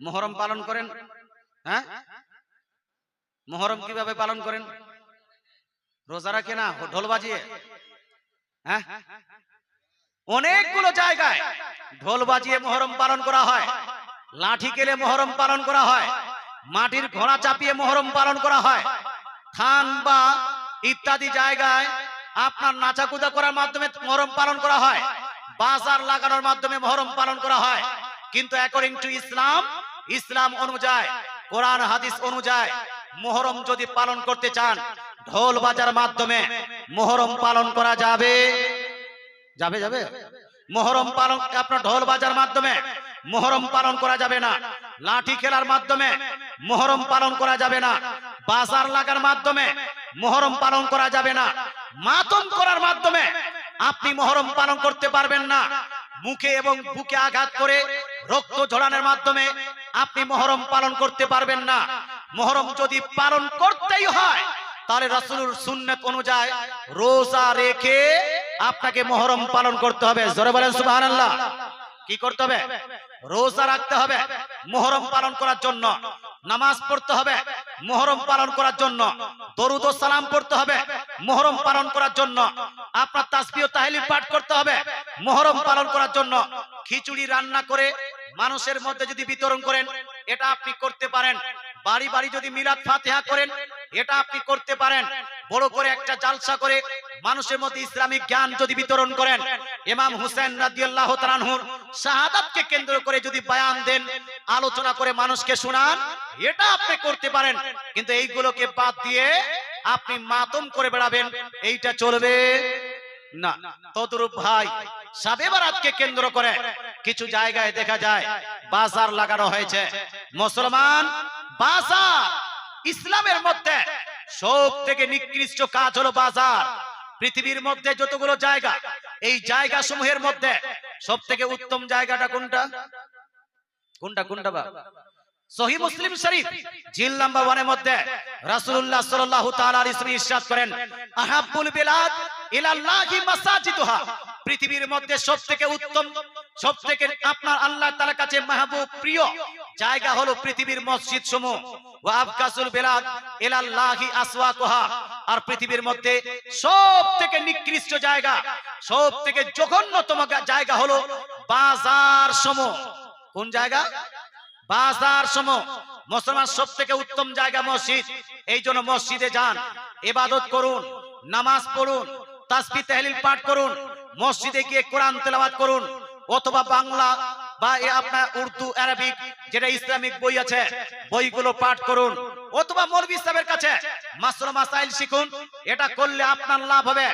মোহরম পালন করেন। হ্যাঁ? মোহরম কীভাবে পালন করেন? রোজা রাখে না? ঢোল বাজিয়ে। হ্যাঁ? অনেকগুলো জায়গায় ঢোল বাজিয়ে মোহরম পালন করা হয়। লাঠি কেলে মোহরম পালন করা হয়। মাটির ঘোড়া চাপিয়ে মোহরম পালন করা হয়। থান বা ইত্যাদি জায়গায় আপনার নাচাকুদা করার মাধ্যমে মহরম পালন করা হয়। বাজার লাগানোর মাধ্যমে মহরম পালন করা হয়। কিন্তু অ্যাকর্ডিং টু ইসলাম ইসলাম অনুযায়ী কোরআন হাদিস অনুযায়ী মোহরম যদি পালন করতে চান, ঢোল বাজার মাধ্যমে মোহরম পালন করা যাবে। যাবে যাবে? মোহরম পালন, আপনার ঢোল বাজার মাধ্যমে মোহরম পালন করা যাবে না। লাঠি খেলার মাধ্যমে মোহরম পালন করা যাবে না। বাজার লাগার মাধ্যমে মোহরম পালন করা যাবে না। মাতম করার মাধ্যমে আপনি মোহরম পালন করতে পারবেন না। মুখে এবং বুকে আঘাত করে রক্ত ঝরানোর মাধ্যমে আপনি মহরম পালন করতে পারবেন না। মহরম যদি পালন করতেই হয়, তাহলে রাসূলুর সুন্নাত অনুযায়ী রোজা রেখে আপনাকে মহরম পালন করতে হবে। জোরে বলেন সুবহানাল্লাহ। কি করতে হবে? রোজা রাখতে হবে মোহরম পালন করার জন্য। নামাজ পড়তে হবে মোহরম পালন করার জন্য। দরুদ সালাম পড়তে হবে মোহরম পালন করার জন্য। আপনার তাসবিহ ও পাঠ করতে হবে। মোহরম পালন করার জন্য খিচুড়ি রান্না করে মানুষের মধ্যে যদি বিতরণ করেন, এটা আপনি করতে পারেন। বাড়ি বাড়ি যদি মিলাদ ফাতিহা করেন, এটা আপনি করতে পারেন। বড় করে একটা জালসা করে মানুষের মধ্যে ইসলামিক জ্ঞান যদি বিতরণ করেন, ইমাম হুসেন রাদিয়াল্লাহু তাআলার শাহাদাতকে কেন্দ্র করে যদি বায়ান দেন, আলোচনা করে মানুষকে শোনান, এটা আপনি করতে পারেন। কিন্তু এইগুলোকে বাদ দিয়ে আপনি মাতম করে বেড়াবেন, এইটা চলবে। না, তদরূপ ভাই সাবে বারাতকে কেন্দ্র করে কিছু জায়গায় দেখা যায়, বাজার লাগানো হয়েছে। মুসলমান, বাজার, ইসলামের মধ্যে সব থেকে নিকৃষ্ট কাজ হলো বাজার। পৃথিবীর মধ্যে যতগুলো জায়গা, এই জায়গা সমূহের মধ্যে সব থেকে উত্তম জায়গাটা কোনটা? কোনটা কোনটা বা? সহি মুসলিম শরীফ, জিল নাম্বার ওয়ানের মধ্যে করেন বিলাদ ইলাল্লাহি পৃথিবীর মধ্যে সবথেকে উত্তম আপনার আল্লাহ কাছে মাহবুব, প্রিয় জায়গা হলো পৃথিবীর মসজিদ সমূহ বিলাদ ইলাল্লাহি আর পৃথিবীর মধ্যে নিকৃষ্ট জায়গা জঘন্যতম জায়গা হলো বাজার সমূহ কোন জায়গা? বাজার সমূহ মুসলমান সব থেকে উত্তম জায়গা মসজিদ, এই জন্য মসজিদে যান এবাদত করুন, নামাজ পড়ুন, তাসবিহ, তাহলিল পাঠ করুন, মসজিদে গিয়ে কোরআন তেলাওয়াত করুন, অথবা বাংলা বা আপনার উর্দু আরবিক যেটা ইসলামিক বই আছে, বইগুলো পাঠ করুন, অথবা মৌলভী সাহেবের কাছে মাসলা মাসাইল শিখুন, এটা করলে আপনার লাভ হবে।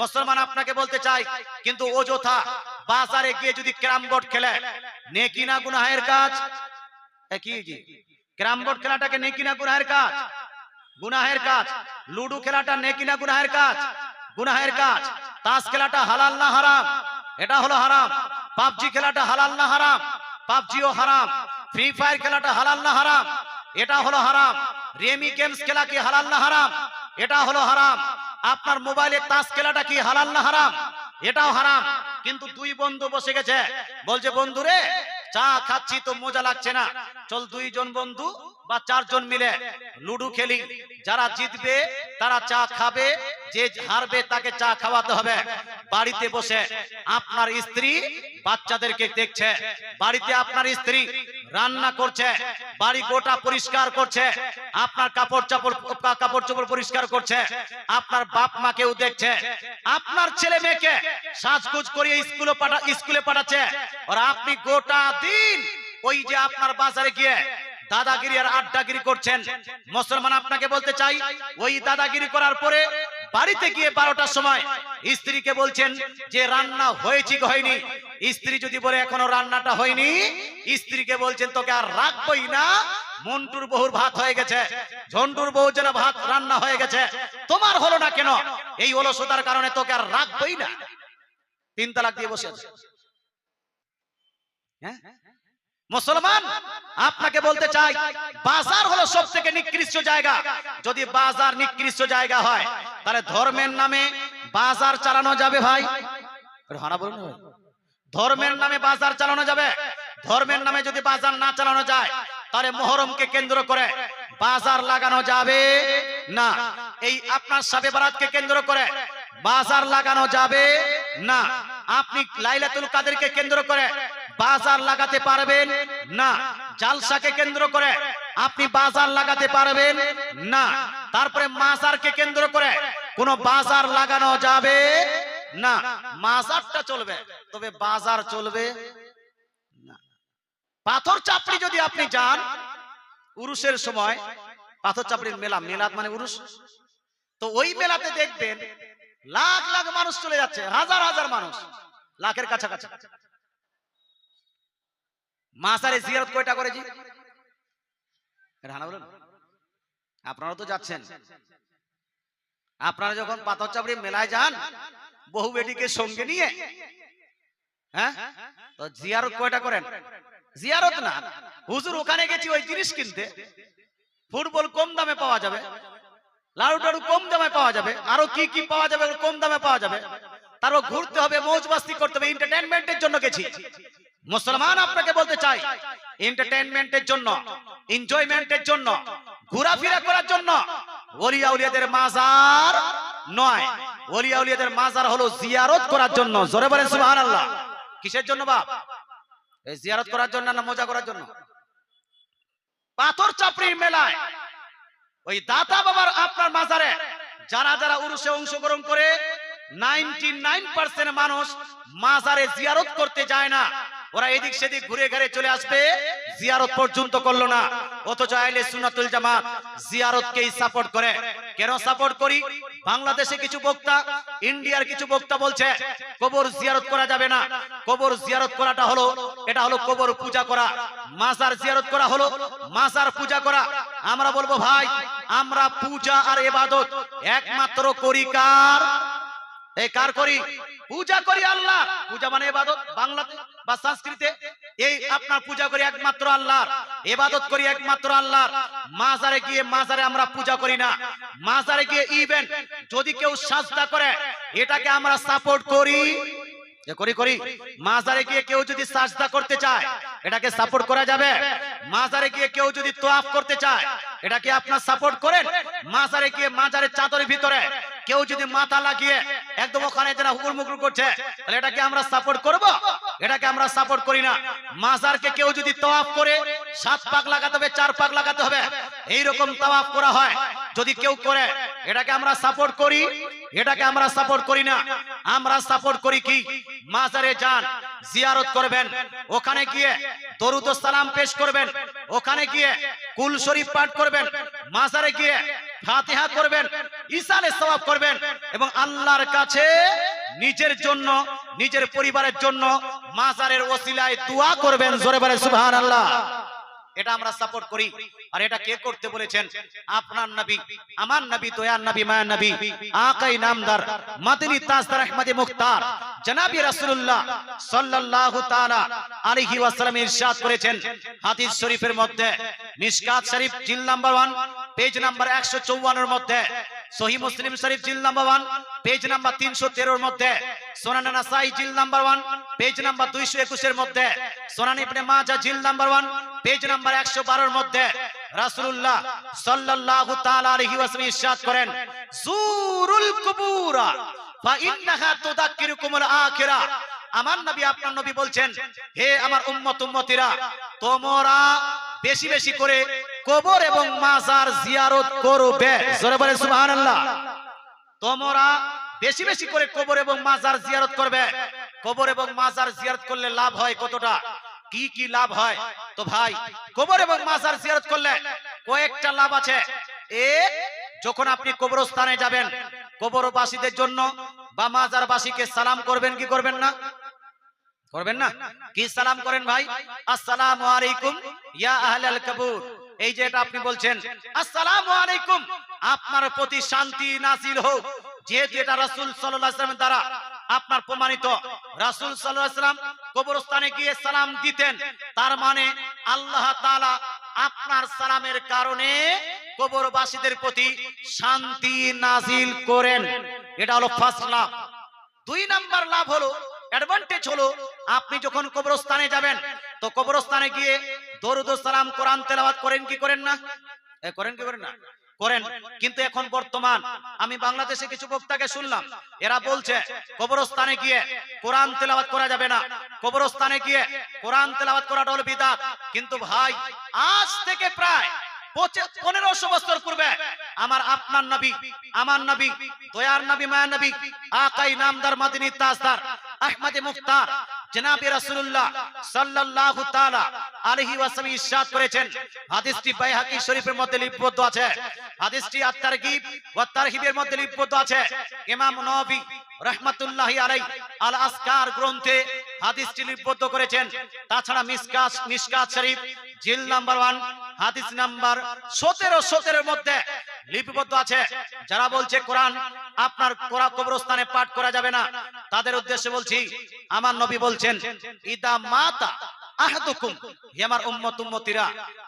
মুসলমান আপনাকে বলতে চাই কিন্তু অযথা বাজারে গিয়ে যদি ক্যারাম বোর্ড খেলে, নেকি না গুনাহের কাজ? কি? জি ক্যারাম বোর্ড খেলাটাকে নেকি না গুনাহের কাজ? গুনাহের কাজ। লুডু খেলাটা নেকি না গুনাহের কাজ? গুনাহের কাজ। তাস খেলাটা হালাল না হারাম? এটা হলো হারাম। পাবজি খেলাটা হালাল না হারাম? পাবজিও হারাম। ফ্রি ফায়ার খেলাটা হালাল না হারাম? এটা হলো হারাম। রেমি গেমস খেলা কি হালাল না হারাম? এটা হলো হারাম। আপনার মোবাইলে তাস খেলাটা কি হালাল না হারাম? এটাও হারাম। কিন্তু দুই বন্ধু বসে গেছে। বলছে বন্ধু রে চা খাচ্ছি তো মজা লাগছে না। চল দুইজন বন্ধু বা চারজন মিলে লুডু খেলি। যারা জিতবে, তারা চা খাবে। যে হারবে, তাকে চা খাওয়াতে হবে। বাড়িতে বসে আপনার স্ত্রী বাচ্চাদেরকে দেখছে। বাড়িতে আপনার স্ত্রী রান্না করছে। বাড়ি গোটা পরিষ্কার করছে। আপনার কাপড় চাপড়, কাপড় চোপড় পরিষ্কার করছে। আপনার বাপ মাকেও দেখছে। আপনার ছেলে মেয়েকে সাজগুজ করিয়ে স্কুলে পাঠা, স্কুলে পাঠাচ্ছে। আর আপনি গোটা দিন ওই যে আপনার বাজারে গিয়ে দাদাগিরি আর আড্ডাগিরি করছেন। মুসলমান আপনাকে বলতে চাই, ওই দাদাগিরি করার পরে বাড়িতে গিয়ে বারোটার সময় স্ত্রীকে বলছেন যে, রান্না হয়েছে কি হয়নি? স্ত্রী যদি বলে, এখনও রান্নাটা হয়নি, স্ত্রীকে বলছেন, তোকে আর রাখবই না। মন্টুর বহুর ভাত হয়ে গেছে। ঝন্টুর বহু যেন ভাত রান্না হয়ে গেছে। তোমার হলো না কেন? এই অলসতার কারণে তোকে আর রাখবই না। তিন তালাক দিয়ে বসে আছে। হ্যাঁ? মুসলমান আপনাকে বলতে চাই বাজার হলো সব থেকে নিকৃষ্ট জায়গা। যদি বাজার নিকৃষ্ট জায়গা হয় তাহলে ধর্মের নামে বাজার চালানো যাবে ভাই। হানা বলুন ধর্মের নামে বাজার চালানো যাবে। ধর্মের নামে যদি বাজার না চালানো যায় তাহলে মহরমকে কেন্দ্র করে বাজার লাগানো যাবে না। এই আপনার সাবে বারাতকে কেন্দ্র করে বাজার লাগানো যাবে না। আপনি লাইলাতুল কাদেরকে কেন্দ্র করে বাজার লাগাতে পারবেন? না। জালসাকে কেন্দ্র করে আপনি বাজার লাগাতে পারবেন? না। তারপরে মাজারকে কেন্দ্র করে কোনো বাজার লাগানো যাবে? না। মাজারটা চলবে। তবে বাজার চলবে? পাথর চাপড়ি যদি আপনি যান, উরুষের সময়, পাথর চাপড়ির মেলা, মেলাত মানে উরুষ? তো ওই মেলাতে দেখবেন, লাখ লাখ মানুষ চলে যাচ্ছে, হাজার হাজার মানুষ, লাখের কাছাকাছি। মাসারে জিয়ারত কয়টা করেছি? রানা বলুন। আপনারা তো যাচ্ছেন। আপনারা যখন পাথর চাপড়ি মেলায় যান, বহু বেটিকে সঙ্গে নিয়ে হ্যাঁ? তো জিয়ারত কয়টা করেন? জিয়ারত না। হুজুর ওখানে গেছি ওই জিনিস কিনতে। ফুটবল কম দামে পাওয়া যাবে। লাড়ু টাড়ু কম দামে পাওয়া যাবে। আরও কি কি পাওয়া যাবে কম দামে পাওয়া যাবে। তারপর ঘুরতে হবে মৌজ মাস্তি করতে হবে এন্টারটেনমেন্টের জন্য গেছি। মুসলমান আপনাকে বলতে চাই এন্টারটেনমেন্টের জন্য এনজয়মেন্টের জন্য, ঘোরাফেরা করার জন্য ওলিয়া উলিয়াদের মাজার নয়। ওলিয়া উলিয়াদের মাজার হলো জিয়ারত করার জন্য। জোরে বলেন সুবহানাল্লাহ। কিসের জন্য বাপ? এই জিয়ারত করার জন্য না মজা করার জন্য? পাথর চাপড়ির মেলায়। ওই দাতা বাবার আপনার মাজারে যারা যারা উরুষে অংশগ্রহণ করে নাইনটি মানুষ মাজারে জিয়ারত করতে যায় না। ওরা এদিক সেদিক ঘুরে ঘুরে চলে আসবে। জিয়ারত পর্যন্ত করল না। অথচ আইলে সুনাতুল জামাত জিয়ারতকেই সাপোর্ট করে। কেন সাপোর্ট করি? বাংলাদেশে কিছু বক্তা, ইন্ডিয়ার কিছু বক্তা বলছে, কবর জিয়ারত করা যাবে না। কবর জিয়ারত করাটা হলো, এটা হলো কবর পূজা করা। মাজার জিয়ারত করা হলো, মাজার পূজা করা। আমরা বলব, ভাই, আমরা পূজা আর এবাদত একমাত্র করি কার? এই কার করি? পূজা করি আল্লাহ। পূজা মানে এবাদত। বাংলাতে বা সংস্কৃতে এই আপনার পূজা করি একমাত্র আল্লাহর। এবাদত করি একমাত্র আল্লাহর। মাজারে গিয়ে মাজারে আমরা পূজা করি না। মাজারে গিয়ে ইভেন্ট যদি কেউ সাজদা করে, এটাকে আমরা সাপোর্ট করি। করি করি। মাজারে গিয়ে কেউ যদি সাজদা করতে চায়, এটাকে সাপোর্ট করা যাবে। মাজারে গিয়ে কেউ যদি তোয়াফ করতে চায়, এটাকে আপনার সাপোর্ট করেন। মাজারে গিয়ে মাজারের চাদরের ভিতরে কেউ যদি মাথা লাগিয়ে একদম ওখানে যারা হুকুর মুকুর করছে, তাহলে এটাকে আমরা সাপোর্ট করব? এটাকে আমরা সাপোর্ট করি না। মাজারকে কেউ যদি তওয়াফ করে, সাত পাক লাগাতে হবে, চার পাক লাগাতে হবে এই রকম তওয়াফ করা হয়। যদি কেউ করে, এটাকে আমরা সাপোর্ট করি, এটাকে আমরা সাপোর্ট করি না। আমরা সাপোর্ট করি কি? মাজারে যান, জিয়ারত করবেন, ওখানে গিয়ে দরুদ সালাম পেশ করবেন, ওখানে গিয়ে কুল শরীফ পাঠ করবেন, মাজারে গিয়ে ফাতিহা করবেন ইসালে সওয়াব করবেন এবং আল্লাহর কাছে নিজের জন্য, নিজের পরিবারের জন্য মাজারের ওসিলায় দোয়া করবেন, জোরে বলে সুবহানাল্লাহ। এটা আমরা সাপোর্ট করি। আর এটা কে করতে বলেছেন? আপনার নবী, আমার নবী, দয়ার নবী, মায়ার নবী, আকাই নামদার, মাদনী তাজদার আহমদে মুখতার, জনাবি রাসূলুল্লাহ সাল্লাল্লাহু তাআলা আলাইহি ওয়াসাল্লাম ইরশাদ করেছেন। হাদিস শরীফের মধ্যে মিশকাত শরীফ, জিল নাম্বার 1 পেজ নাম্বার 154 এর মধ্যে সহি মুসলিম শরীফ জিল নাম্বার 1 পেজ নাম্বার 313 এর মধ্যে। সুনান জিল নাম্বার 1 পেজ নাম্বার 221 এর মধ্যে। সুনান মাজাহ জিল নাম্বার 1 পেজ নাম্বার 112 এর মধ্যে। আমার নবী আপনার নবী বলছেন, হে আমার উম্মত উম্মতিরা তোমরা বেশি বেশি করে কবর এবং মাজার জিয়ারত করবে। জোরে বলে সুবহানাল্লাহ। তোমরা বেশি বেশি করে কবর এবং মাজার জিয়ারত করবে। কবর এবং মাজার জিয়ারত করলে লাভ হয় কতটা? কি কি লাভ হয়? তো ভাই, কবর এবং মাজার জিয়ারত করলে কয়েকটা লাভ আছে। এক যখন আপনি কবরস্থানে যাবেন, কবরবাসীদের জন্য বা মাজারবাসীকে সালাম করবেন কি করবেন না? করবেন না? কি সালাম করেন ভাই? আসসালামু আলাইকুম ইয়া আহলাল কবর। এই যে এটা আপনি বলছেন, আসসালামু আলাইকুম। আপনার প্রতি শান্তি নাজিল হোক। যেহেতু এটা রাসূল সাল্লাল্লাহু দ্বারা আপনার প্রমাণিত, রাসূল সাল্লাল্লাহু কবরস্থানে গিয়ে সালাম দিতেন। তার মানে আল্লাহ তাআলা আপনার সালামের কারণে কবরবাসীদের প্রতি শান্তি নাজিল করেন। এটা হলো ফার্স্ট লাভ। দুই নাম্বার লাভ হলো অ্যাডভান্টেজ হলো, আপনি যখন কবরস্থানে যাবেন, তো কবরস্থানে গিয়ে দরুদ সালাম কোরআন তেলাওয়াত করেন কি করেন না? করেন কি করেন না? করেন। কিন্তু এখন বর্তমান আমি বাংলাদেশে কিছু বক্তাকে শুনলাম। এরা বলছে, কবরস্থানে গিয়ে কোরআন তেলাওয়াত করা যাবে না। কবরস্থানে গিয়ে কোরআন তেলাওয়াত করাটা হলো বিদাত। কিন্তু ভাই, আজ থেকে প্রায় পনেরোশো বছর পূর্বে আমার আপনার নবী, আমার নবী, দয়ার নবী, মায়া নবী, আকাই নামদার, মাদিনী তাজদার, আহমদে মুখতার জনাবে রাসূলুল্লাহ সাল্লাল্লাহু তাআলা আলাইহি ওয়াসাল্লাম ইরশাদ করেছেন। হাদিসটি বাইহাকি শরীফের মধ্যে লিপিবদ্ধ আছে। হাদিসটি আত-তারগিব ওয়া তারহিবের মধ্যে লিপিবদ্ধ আছে। ইমাম নবী রাহমাতুল্লাহি আলাইহি আল আসকার গ্রন্থে হাদিসটি লিপিবদ্ধ করেছেন। তাছাড়া মিসকাত শরীফ, জিল নাম্বার 1 হাদিস নাম্বার 17 17 এর মধ্যে লিপিবদ্ধ আছে। যারা বলছে কোরআন আপনার কবরস্থানে পাঠ করা যাবে না, তাদের উদ্দেশ্যে বলছি, আমার নবী বলছেন, ইদা মাতা উম্মত, উম্মতিরা,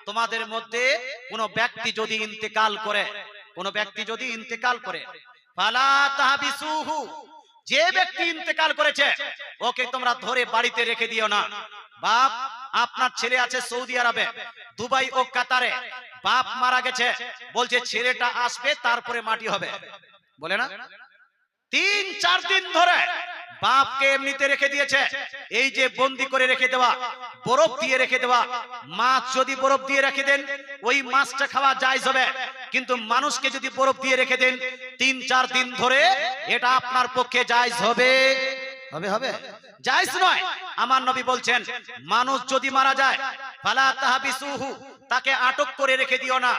তোমাদের মধ্যে কোন ব্যক্তি যদি ইন্তেকাল করে, কোন ব্যক্তি যদি ইন্তেকাল করে, ফালা যে ব্যক্তি ইন্তেকাল করেছে, ওকে তোমরা ধরে বাড়িতে রেখে দিও না। বাপ, আপনার ছেলে আছে সৌদি আরবে, দুবাই ও কাতারে। বাপ মারা গেছে, বলছে ছেলেটা আসবে, তারপরে মাটি হবে। বলে না? তিন, চার দিন ধরে বাপকে এমনিতে রেখে দিয়েছে। এই যে বন্দি করে রেখে দেওয়া, বরফ দিয়ে রেখে দেওয়া, মাছ যদি বরফ দিয়ে রেখে দেন, ওই মাছটা খাওয়া জায়জ হবে। কিন্তু মানুষকে যদি বরফ দিয়ে রেখে দেন, তিন, চার দিন ধরে এটা আপনার পক্ষে জায়জ হবে। হবে হবে। জায়জ নয়। আমার নবী বলছেন, মানুষ যদি মারা যায়, ফালা তাহাবিসুহু, তাকে আটক করে রেখে দিও না।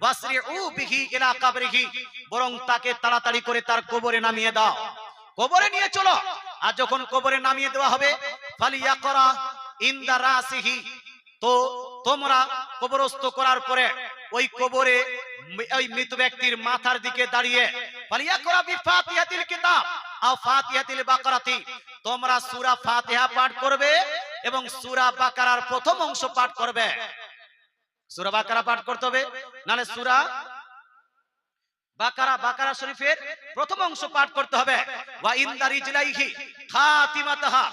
ওয়াসরিউ বিহি ইলা কাবরিহি, বরং তাকে তাড়াতাড়ি করে তার কবরে নামিয়ে দাও। কবরে নিয়ে চলো। আর যখন কবরে নামিয়ে দেওয়া হবে ফালিয়াকরা ইনদা রাসিহি, তো তোমরা কবরস্থ করার পরে ওই কবরে ওই মৃত ব্যক্তির মাথার দিকে দাঁড়িয়ে কিতাব, আও ফাতিহাতিল বাকারাতি। তোমরা সূরা ফাতিহা পাঠ করবে এবং সূরা বাকারার প্রথম অংশ পাঠ করবে। সূরা বাকারা পাঠ করতে হবে নালে সূরা বাকারা বাকারা শরীফের প্রথম অংশ পাঠ করতে হবে। ওয়া জিলাইহি খাতিমাতাহা,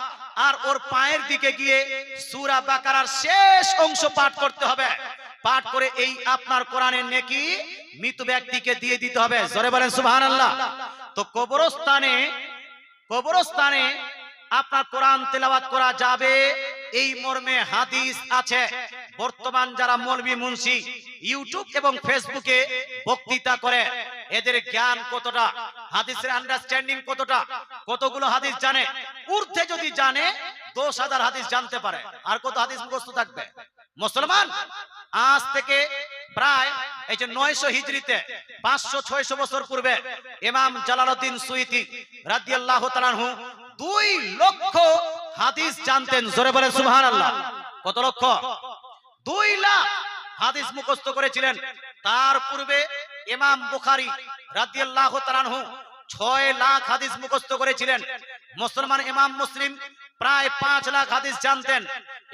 আর ওর পায়ের দিকে গিয়ে সূরা বাকারার শেষ অংশ পাঠ করতে হবে। পাঠ করে এই আপনার কোরআনের নেকি মৃত ব্যক্তিকে দিয়ে দিতে হবে। জোরে বলেন, সুবহানাল্লাহ। তো কবরস্থানে কবরস্থানে আপনার কোরআন তেলাওয়াত করা যাবে। এই মর্মে হাদিস আছে। বর্তমান যারা মৌলবী মুন্সি, ইউটিউব এবং ফেসবুকে বক্তৃতা করে, এদের জ্ঞান কতটা? হাদিসের আন্ডারস্ট্যান্ডিং কতটা? কতগুলো হাদিস জানে? ঊর্ধ্বে যদি জানে, দশ হাজার হাদিস জানতে পারে। আর কত হাদিস মুখস্থ থাকবে? মুসলমান? আজ থেকে প্রায় এই যে নয়শো হিজড়িতে, পাঁচশো, ছয়শো বছর পূর্বে ইমাম জালালউদ্দিন সুইতি রাদিয়াল্লাহু তাআলাহু দুই লক্ষ হাদিস জানতেন, জোরে বলেন সুবহানাল্লাহ। কত লক্ষ? দুই লাখ হাদিস মুখস্থ করেছিলেন। তার পূর্বে ইমাম বুখারী রাদিয়াল্লাহু তাআলাহু ছয় লাখ হাদিস মুখস্থ করেছিলেন। মুসলমান ইমাম মুসলিম প্রায় পাঁচ লাখ হাদিস জানতেন।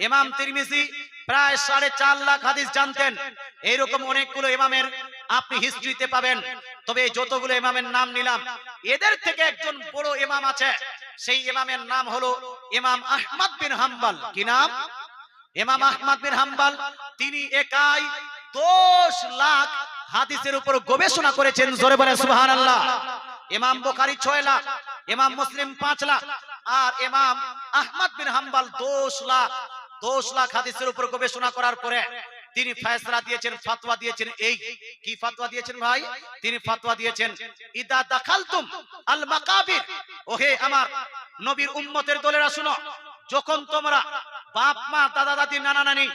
ইমাম তিরমিজি প্রায় সাড়ে চার লাখ হাদিস জানতেন। এইরকম অনেকগুলো ইমামের আপনি হিস্ট্রিতে পাবেন। তবে যতগুলো ইমামের নাম নিলাম, এদের থেকে একজন বড় ইমাম আছে। সেই ইমামের নাম হলো ইমাম আহমদ বিন হাম্বল। কি নাম? ইমাম আহমদ বিন হাম্বল। তিনি একাই দশ লাখ হাদিসের উপর গবেষণা করেছেন, জোরে বলে সুবহান আল্লাহ ইমাম বুখারী ছয় লাখ, ইমাম মুসলিম পাঁচ লাখ, আর ইমাম আহমদ বিন হাম্বাল দশ লাখ। দশ লাখ হাদিসের উপর গবেষণা করার পরে তিনি ফয়সলা দিয়েছেন ফাতোয়া দিয়েছেন। এই কি ফাতোয়া দিয়েছেন ভাই? তিনি ফাতোয়া দিয়েছেন, ইদা দাখালতুম আল মাকাবির। ওহে আমার নবীর উম্মতের দলেরা শুনো, যখন তোমরা বাপ, মা, দাদা, দাদি, নানা, নানি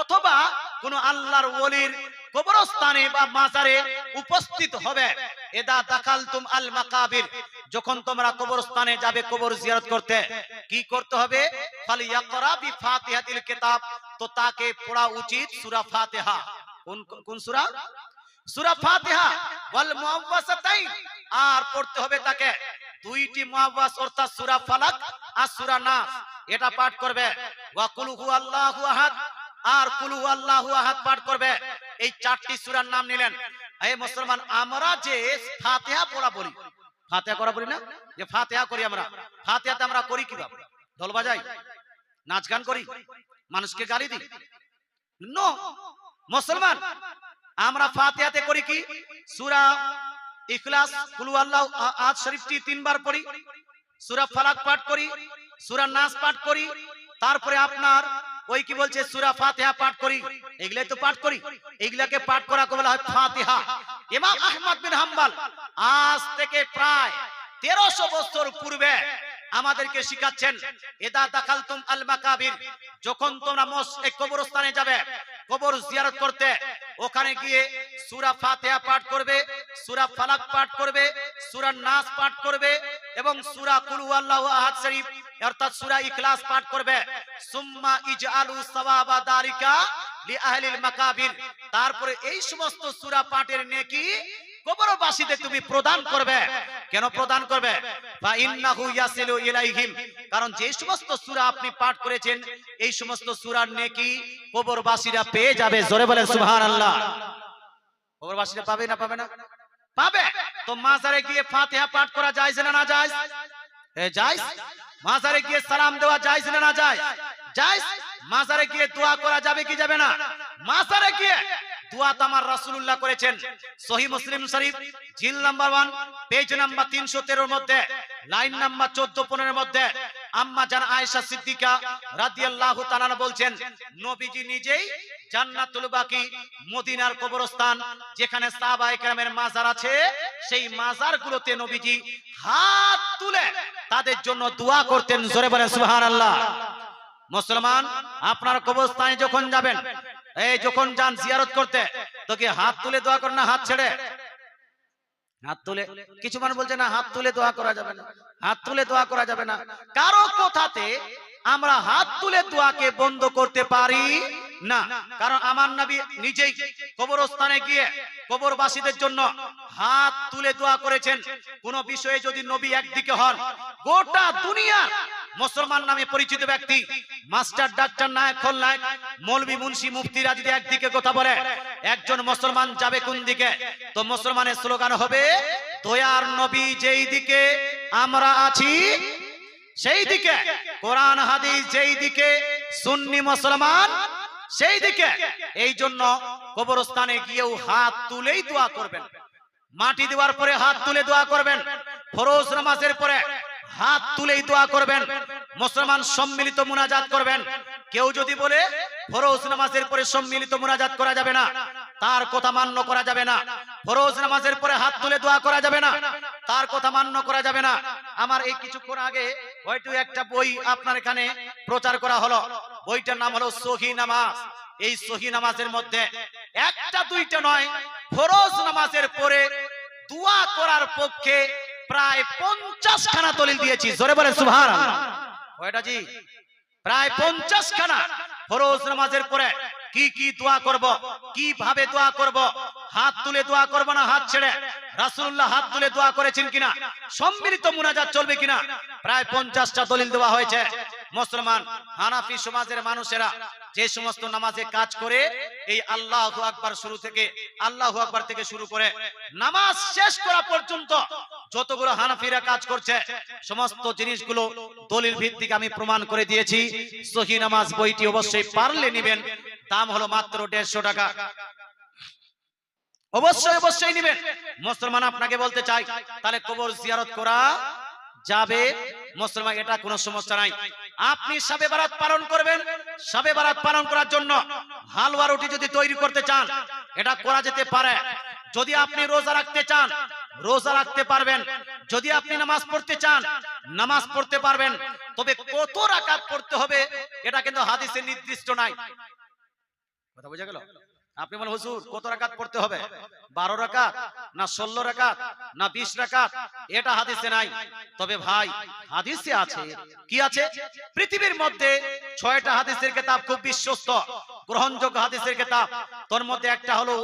অথবা কোন আল্লাহর ওলির কবরস্থানে বা মাজারে উপস্থিত হবে। এদা দাখালতুম আল মাকাবির। যখন তোমরা কবরস্থানে যাবে, কবর জিয়ারত করতে, কি করতে হবে? ফালিয়াকরা বি ফাতিহাতিল কিতাব। তো তাকে পড়া উচিত সূরা ফাতিহা। কোন কোন সূরা? সূরা ফাতিহা। ওয়াল মুআওয়াযাতাইন আর পড়তে হবে তাকে দুইটি মুআওয়াজ অর্থাৎ সূরা ফালাক আর সূরা নাস। এটা পাঠ করবে। ওয়া কুল হুয়াল্লাহু আহাদ। আর কুল হুয়াল্লাহু আহাদ পাঠ করবে। এই চারটি সূরার নাম নিলেন। এই মুসলমান, আমরা যে ফাতিহা পড়া বলি ফাতিহা করা বলি না? যে ফাতিহা করি আমরা, ফাতিহাতে আমরা করি কীভাবে? ঢোল বাজাই, নাচ গান করি, মানুষকে গালি দিই। নো, মুসলমান, আমরা ফাতিহাতে করি কি? সূরা ইখলাস, কুলু আল্লাহ আজ শরীফটি তিনবার পড়ি, সূরা ফালাক পাঠ করি, সূরা নাস পাঠ করি, তারপরে আপনার ওই কি বলছে? সূরা ফাতিহা পাঠ করি। এগুলাই তো পাঠ করি। এগুলাকে পাঠ করা বলা হয় ফাতিহা। ইমাম আহমদ বিন হাম্বল আজ থেকে প্রায় তেরোশো বছর পূর্বে আমাদেরকে শিখাচ্ছেন এদা দাখালতুম আল মাকাবির যখন তোমরা মস এই কবরস্থানে যাবে, কবর জিয়ারত করতে, ওখানে গিয়ে সূরা ফাতিহা পাঠ করবে, সূরা ফালাক পাঠ করবে, সূরা নাস পাঠ করবে এবং সূরা কুল হুয়াল্লাহু আহাদ শরীফ অর্থাৎ সূরা ইখলাস পাঠ করবে। সুম্মা ইজআলু সাওয়াবা দারিকা লি আহলিল মাকাবির। তারপরে এই সমস্ত সূরা পাঠের নেকি কবরবাসীদের তুমি প্রদান করবে। কেন প্রদান করবে? ইলাইহিম। কারণ যে সমস্ত সূরা আপনি পাঠ করেছেন, এই সমস্ত সূরার নেকি কবরবাসীরা পেয়ে যাবে। জোরে বলেন, সুবহানাল্লাহ। কবরবাসীরা পাবে না পাবে না? পাবে। তো মাজারে গিয়ে ফাতিহা পাঠ করা যায় না না যায় যায় মাজারে গিয়ে সালাম দেওয়া যায় না যায় যায় মাজারে গিয়ে দোয়া করা যাবে কি যাবে না? মাজারে গিয়ে দোয়া তো আমার রাসূলুল্লাহ করেছেন। সহি মুসলিম শরীফ, জিল নাম্বার ওয়ান, পেজ নাম্বার তিনশো তেরোর মধ্যে, লাইন নাম্বার 14 15 এর মধ্যে, আম্মা জান আয়েশা সিদ্দিকা রাদিয়াল্লাহু তাআলা বলছেন, নবীজি নিজেই জান্নাতুল বাকি, মদিনার কবরস্থান, যেখানে সাহাবায়ে কেরামের মাজার আছে, সেই মাজারগুলোতে নবীজি হাত তুলে তাদের জন্য দোয়া করতেন, জোরে বলেন সুবহানাল্লাহ। মুসলমান, আপনার কবরস্থানে যখন যাবেন এই যখন যান জিয়ারত করতে তো কি হাত তুলে দোয়া করেন না, হাত ছেড়ে। হাত তুলে, কিছু মানুষ বলছে না, হাত তুলে দোয়া করা যাবে না, হাত তুলে দোয়া করা যাবে না। কারও কথাতে আমরা হাত তুলে দোয়াকে বন্ধ করতে পারি না। কারণ আমার নবী নিজেই কবরস্থানে গিয়ে কবরবাসীদের জন্য হাত তুলে দোয়া করেছেন। কোন বিষয়ে যদি নবী একদিকে হন, গোটা দুনিয়া মুসলমান নামে পরিচিত ব্যক্তি, মাস্টার ডাক্তার নায়ক খল নায়ক মৌলবী মুন্সি মুফতিরা যদি একদিকে কথা বলে, একজন মুসলমান যাবে কোন দিকে? তো মুসলমানের স্লোগান হবে, দয়ার নবী যেই দিকে আমরা আছি, সেই দিকে। কোরআন, হাদিস যেই দিকে, সুন্নি মুসলমান সেই দিকে। এই জন্য কবরস্থানে গিয়েও হাত তুলেই দোয়া করবেন। মাটি দেওয়ার পরে হাত তুলে দোয়া করবেন। ফরোজ নামাজের পরে হাত তুলেই দোয়া করবেন, মুসলমান সম্মিলিত মুনাজাত করবেন। কেউ যদি বলে, ফরোজ নামাজের পরে সম্মিলিত মুনাজাত করা যাবে না, তার কথা মান্য করা যাবে না, ফরোজ নামাজের পরে হাত তুলে দোয়া করা যাবে না, তার কথা মান্য করা যাবে না। আমার এই কিছুক্ষণ আগে হয়তো একটা বই আপনার এখানে প্রচার করা হলো। বইটার নাম হলো সহি নামাজ। এই সহি নামাজের মধ্যে একটা দুইটা নয়, ফরোজ নামাজের পরে দোয়া করার পক্ষে প্রায় পঞ্চাশ খানা দলিল দিয়েছি। জোরে বলে সুভার কয়টা জি? প্রায় পঞ্চাশ খানা ফরোজ নামাজের পরে কি কি দোয়া করব? কীভাবে দোয়া করব? হাত তুলে দোয়া করব না হাত ছেড়ে? রাসূলুল্লাহ হাত তুলে দোয়া করেছেন কিনা? সম্মিলিত মুনাজাত চলবে কিনা? প্রায় পঞ্চাশটা দলিল দেওয়া হয়েছে। মুসলমান, হানাফি সমাজের মানুষেরা যে সমস্ত নামাজে কাজ করে, এই আল্লাহু আকবার শুরু থেকে, আল্লাহু আকবার থেকে শুরু করে, নামাজ শেষ করা পর্যন্ত যতগুলো হানাফিরা কাজ করছে, সমস্ত জিনিসগুলো দলিল ভিত্তিক আমি প্রমাণ করে দিয়েছি। সহি নামাজ বইটি অবশ্যই পারলে নেবেন। দাম হলো মাত্র দেড়শো টাকা। অবশ্যই অবশ্যই নেবেন। মুসলমান আপনাকে বলতে চাই, তাহলে কবর জিয়ারত করা যাবে। মুসলমান, এটা কোনো সমস্যা নাই। আপনি সাবে বারাত পালন করবেন। সাবে বারাত পালন করার জন্য হালুয়া রুটি যদি তৈরি করতে চান, এটা করা যেতে পারে। যদি আপনি রোজা রাখতে চান, রোজা রাখতে পারবেন। যদি আপনি নামাজ পড়তে চান, নামাজ পড়তে পারবেন। তবে কত রাকাত পড়তে হবে, এটা কিন্তু হাদিসে নির্দিষ্ট নাই। কথা বোঝা গেল? আপনি বলেন, হুজুর, কত রাকাত পড়তে হবে? বারো রাকাত না ষোলো রাকাত না বিশ রাকাত? এটা হাদিসে নাই। তবে ভাই, হাদিসে আছে, কি আছে? পৃথিবীর মধ্যে ছয়টা হাদিসের কেতাব খুব বিশ্বস্ত, গ্রহণযোগ্য হাদিসের কেতাব। তোর মধ্যে একটা হলো